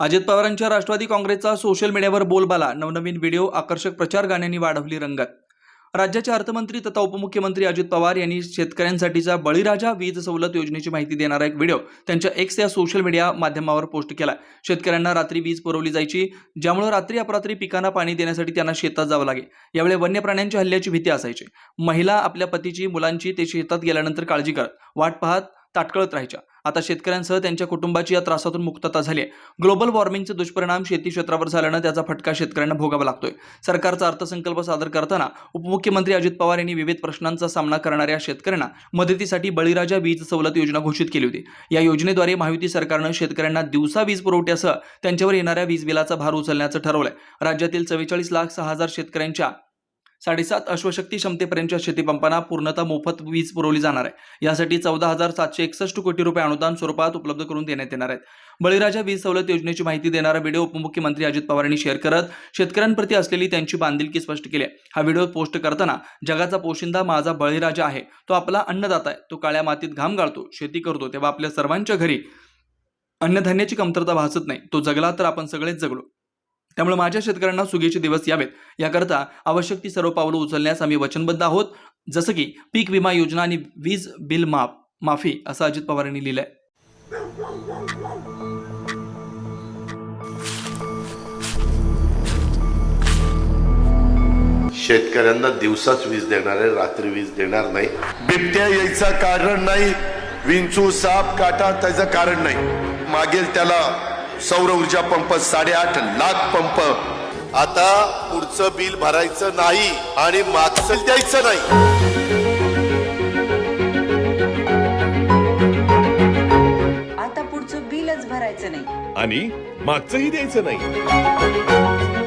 अजित पवारांच्या राष्ट्रवादी काँग्रेसचा सोशल मीडियावर बोलबाला. नवनवीन व्हिडिओ आकर्षक प्रचार गाण्यांनी वाढवली रंगत. राज्याचे अर्थमंत्री तथा उपमुख्यमंत्री अजित पवार यांनी शेतकऱ्यांसाठीचा बळीराजा वीज सवलत योजनेची माहिती देणारा एक व्हिडिओ त्यांच्या एक्स या सोशल मीडिया माध्यमावर पोस्ट केला. शेतकऱ्यांना रात्री वीज पुरवली जायची ज्यामुळे रात्री अपरात्री पिकांना पाणी देण्यासाठी त्यांना शेतात जावं लागे. यावेळी वन्य प्राण्यांच्या हल्ल्याची भीती असायची. महिला आपल्या पतीची मुलांची ते शेतात गेल्यानंतर काळजी करत वाट पाहत ताटकळत राहायच्या. आता शेतकऱ्यांसह त्यांच्या कुटुंबाची या त्रासातून मुक्तता झाली आहे. ग्लोबल वॉर्मिंगचे दुष्परिणाम शेती क्षेत्रावर झाल्यानं त्याचा फटका शेतकऱ्यांना भोगावा लागतोय. सरकारचा अर्थसंकल्प सादर करताना उपमुख्यमंत्री अजित पवार यांनी विविध प्रश्नांचा सामना करणाऱ्या शेतकऱ्यांना मदतीसाठी बळीराजा वीज सवलत योजना घोषित केली होती. या योजनेद्वारे महायुती सरकारनं शेतकऱ्यांना दिवसा वीज पुरवठ्यासह त्यांच्यावर येणाऱ्या वीज बिलाचा भार उचलण्याचं ठरवलंय. राज्यातील चव्वेचाळीस लाख सहा हजार शेतकऱ्यांच्या साडेसात अश्वशक्ती क्षमतेपर्यंतच्या शेतीपंपांना पूर्णतः मोफत वीज पुरवली जाणार आहे. यासाठी चौदा हजार सातशे एकसष्ट कोटी रुपये अनुदान स्वरूपात उपलब्ध करून देण्यात येणार आहेत. बळीराजा वीज सवलत योजनेची माहिती देणारा व्हिडिओ उपमुख्यमंत्री अजित पवार यांनी शेअर करत शेतकऱ्यांप्रती असलेली त्यांची बांधिलकी स्पष्ट केली आहे. हा व्हिडिओ पोस्ट करताना जगाचा पोशिंदा माझा बळीराजा आहे. तो आपला अन्नदाता आहे. तो काळ्या मातीत घाम गाळतो शेती करतो तेव्हा आपल्या सर्वांच्या घरी अन्नधान्याची कमतरता भासत नाही. तो जगला तर आपण सगळेच जगलो. त्यामुळे माझ्या शेतकऱ्यांना सुगीचे दिवस यावेत. याकरता आवश्यक ती सर्व पावलं उचलण्यास आम्ही वचनबद्ध आहोत. जसं की पीक विमा योजना आणि वीज बिल माफ माफी असं अजित पवार यांनी लिहिलंय. शेतकऱ्यांना दिवसाच वीज देणार आहे रात्री वीज देणार नाही. बिबट्या यायचं कारण नाही विंचू साप काटा त्याचं कारण नाही. मागेल त्याला सौर ऊर्जा पंप साडेआठ लाख पंप. आता पुढचं बिल भरायचं नाही आणि मागचं द्यायचं नाही. आता पुढचं बिलच भरायचं नाही. आणि मागचंही द्यायचं नाही.